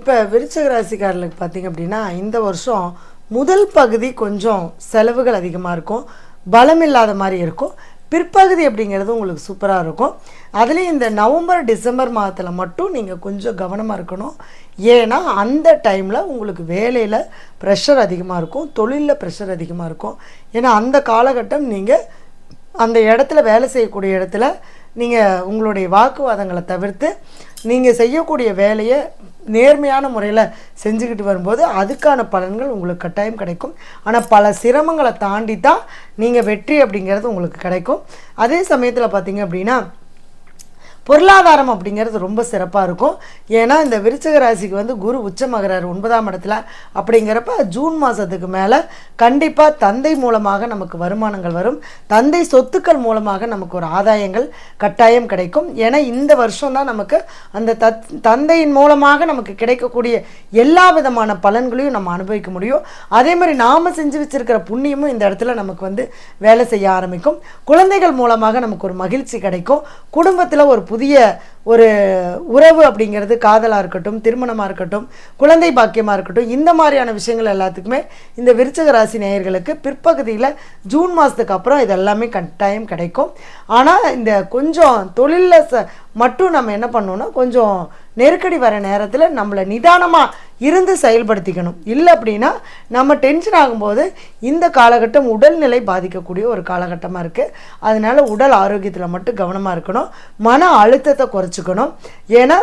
இப்போ விருச்சக ராசிக்காரர்களுக்கு பார்த்தீங்க அப்படின்னா இந்த வருஷம் முதல் பகுதி கொஞ்சம் செலவுகள் அதிகமாக இருக்கும். பலம் இல்லாத மாதிரி இருக்கும். பிற்பகுதி அப்படிங்கிறது உங்களுக்கு சூப்பராக இருக்கும். அதுலேயும் இந்த நவம்பர் டிசம்பர் மாதத்தில் மட்டும் நீங்கள் கொஞ்சம் கவனமாக இருக்கணும். ஏன்னா அந்த டைமில் உங்களுக்கு வேலையில் ப்ரெஷர் அதிகமாக இருக்கும். தொழிலில் ப்ரெஷர் அதிகமாக இருக்கும். ஏன்னா அந்த காலகட்டம் நீங்கள் அந்த இடத்துல வேலை செய்யக்கூடிய இடத்துல நீங்கள் உங்களுடைய வாக்குவாதங்களை தவிர்த்து நீங்கள் செய்யக்கூடிய வேலையை நேர்மையான முறையில் செஞ்சுக்கிட்டு வரும்போது அதுக்கான பலன்கள் உங்களுக்கு கட்டாயம் கிடைக்கும். ஆனால் பல சிரமங்களை தாண்டி தான் நீங்கள் வெற்றி அப்படிங்கிறது உங்களுக்கு கிடைக்கும். அதே சமயத்தில் பார்த்தீங்க அப்படின்னா பொருளாதாரம் அப்படிங்கிறது ரொம்ப சிறப்பாக இருக்கும். ஏன்னா இந்த விருச்சக ராசிக்கு வந்து குரு உச்சமாகிறார் ஒன்பதாம் இடத்துல. அப்படிங்கிறப்ப ஜூன் மாதத்துக்கு மேலே கண்டிப்பாக தந்தை மூலமாக நமக்கு வருமானங்கள் வரும். தந்தை சொத்துக்கள் மூலமாக நமக்கு ஒரு ஆதாயங்கள் கட்டாயம் கிடைக்கும். ஏன்னா இந்த வருஷம் தான் நமக்கு அந்த தத் தந்தையின் மூலமாக நமக்கு கிடைக்கக்கூடிய எல்லா விதமான பலன்களையும் நம்ம அனுபவிக்க முடியும். அதே மாதிரி நாம் செஞ்சு வச்சிருக்கிற புண்ணியமும் இந்த இடத்துல நமக்கு வந்து வேலை செய்ய ஆரம்பிக்கும். குழந்தைகள் மூலமாக நமக்கு ஒரு மகிழ்ச்சி கிடைக்கும். குடும்பத்தில் ஒரு புதிய ஒரு உறவு அப்படிங்கிறது காதலாக இருக்கட்டும் திருமணமாக இருக்கட்டும் குழந்தை பாக்கியமாக இருக்கட்டும் இந்த மாதிரியான விஷயங்கள் எல்லாத்துக்குமே இந்த விருச்சக ராசி நேயர்களுக்கு பிற்பகுதியில் ஜூன் மாதத்துக்கு அப்புறம் இது எல்லாமே கட்டாயம் கிடைக்கும். ஆனால் இந்த கொஞ்சம் தொழிலில் ச மட்டும் நம்ம என்ன பண்ணோன்னா கொஞ்சம் நெருக்கடி வர நேரத்தில் நம்மளை நிதானமாக இருந்து செயல்படுத்திக்கணும். இல்லை அப்படின்னா நம்ம டென்ஷன் ஆகும்போது இந்த காலகட்டம் உடல்நிலை பாதிக்கக்கூடிய ஒரு காலகட்டமாக இருக்குது அதனால் உடல் ஆரோக்கியத்தில் மட்டும் கவனமாக இருக்கணும். மன அழுத்தத்தை குறைச்சிக்கணும். ஏன்னா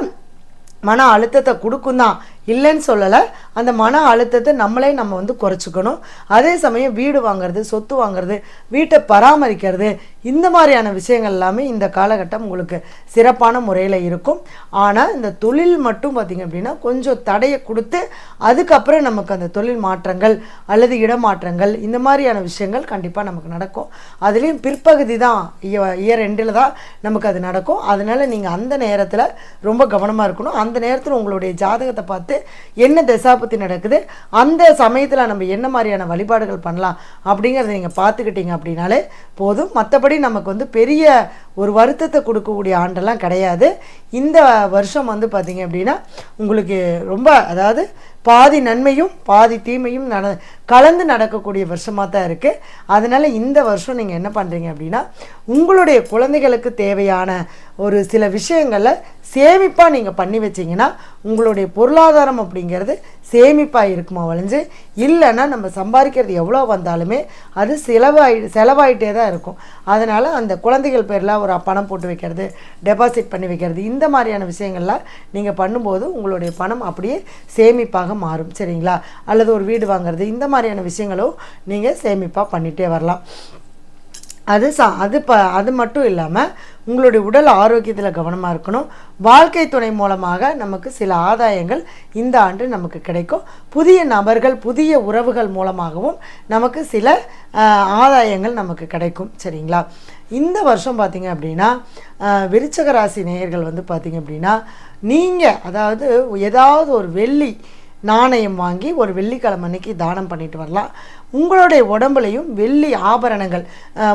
மன அழுத்தத்தை கொடுக்கும் தான். இல்லைன்னு சொல்லலை. அந்த மன அழுத்தத்தை நம்மளே நம்ம வந்து குறைச்சிக்கணும். அதே சமயம் வீடு வாங்குறது சொத்து வாங்குறது வீட்டை பராமரிக்கிறது இந்த மாதிரியான விஷயங்கள் எல்லாமே இந்த காலகட்டம் உங்களுக்கு சிறப்பான முறையில் இருக்கும். ஆனால் இந்த தொழில் மட்டும் பார்த்திங்க அப்படின்னா கொஞ்சம் தடையை கொடுத்து அதுக்கப்புறம் நமக்கு அந்த தொழில் மாற்றங்கள் அல்லது இடமாற்றங்கள் இந்த மாதிரியான விஷயங்கள் கண்டிப்பாக நமக்கு நடக்கும். அதுலேயும் பிற்பகுதி தான் இயர் ரெண்டில் தான் நமக்கு அது நடக்கும். அதனால் நீங்கள் அந்த நேரத்தில் ரொம்ப கவனமாக இருக்கணும். அந்த நேரத்தில் உங்களுடைய ஜாதகத்தை பார்த்து என்ன தசாபத்தி நடக்குது. அந்த சமயத்தில் நம்ம என்ன மாதிரியான வழிபாடுகள் பண்ணலாம் அப்படிங்கிறத நீங்கள் பார்த்துக்கிட்டீங்க அப்படின்னாலே போதும். மற்றபடி நமக்கு வந்து பெரிய ஒரு வருத்தத்தை கொடுக்கக்கூடிய ஆண்டெல்லாம் கிடையாது. இந்த வருஷம் வந்து பார்த்திங்க அப்படின்னா உங்களுக்கு ரொம்ப அதாவது பாதி நன்மையும் பாதி தீமையும் நட கலந்து நடக்கக்கூடிய வருஷமாக தான் இருக்குது அதனால் இந்த வருஷம் நீங்கள் என்ன பண்ணுறீங்க அப்படின்னா உங்களுடைய குழந்தைகளுக்கு தேவையான ஒரு சில விஷயங்களை சேமிப்பாக நீங்கள் பண்ணி வச்சிங்கன்னா உங்களுடைய பொருளாதாரம் அப்படிங்கிறது சேமிப்பாக இருக்குமா வளைஞ்சு இல்லைன்னா நம்ம சம்பாதிக்கிறது எவ்வளோ வந்தாலுமே அது செலவாயி செலவாயிட்டே தான் இருக்கும். அதனால் அந்த குழந்தைகள் பேரில் ஒரு பணம் போட்டு வைக்கிறது டெபாசிட் பண்ணி வைக்கிறது இந்த மாதிரியான விஷயங்கள்லாம் நீங்கள் பண்ணும்போது உங்களுடைய பணம் அப்படியே சேமிப்பாக மாறும் சரிங்களா? அல்லது ஒரு வீடு வாங்குறது இந்த மாதிரியான விஷயங்களும் நீங்கள் சேமிப்பாக பண்ணிகிட்டே வரலாம். அது சா அது ப அது மட்டும் இல்லாமல் உங்களுடைய உடல் ஆரோக்கியத்தில் கவனமாக இருக்கணும். வாழ்க்கை துணை மூலமாக நமக்கு சில ஆதாயங்கள் இந்த ஆண்டு நமக்கு கிடைக்கும். புதிய நபர்கள் புதிய உறவுகள் மூலமாகவும் நமக்கு சில ஆதாயங்கள் நமக்கு கிடைக்கும் சரிங்களா? இந்த வருஷம் பார்த்திங்க அப்படின்னா விருச்சக ராசி நேயர்கள் வந்து பார்த்திங்க அப்படின்னா நீங்கள் அதாவது ஏதாவது ஒரு வெள்ளி நாணயம் வாங்கி ஒரு வெள்ளிக்கிழமை அன்னைக்கு தானம் பண்ணிட்டு வரலாம். உங்களுடைய உடம்புலையும் வெள்ளி ஆபரணங்கள்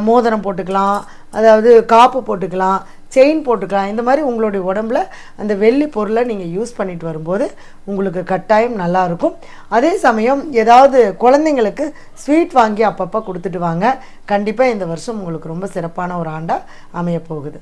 மோதிரம் போட்டுக்கலாம் அதாவது காப்பு போட்டுக்கலாம் செயின் போட்டுக்கலாம். இந்த மாதிரி உங்களுடைய உடம்புல அந்த வெள்ளி பொருளை நீங்கள் யூஸ் பண்ணிட்டு வரும்போது உங்களுக்கு கட்டாயம் நல்லா இருக்கும். அதே சமயம் ஏதாவது குழந்தைங்களுக்கு ஸ்வீட் வாங்கி அப்பப்போ கொடுத்துட்டு வாங்க. கண்டிப்பாக இந்த வருஷம் உங்களுக்கு ரொம்ப சிறப்பான ஒரு ஆண்டாக அமையப்போகுது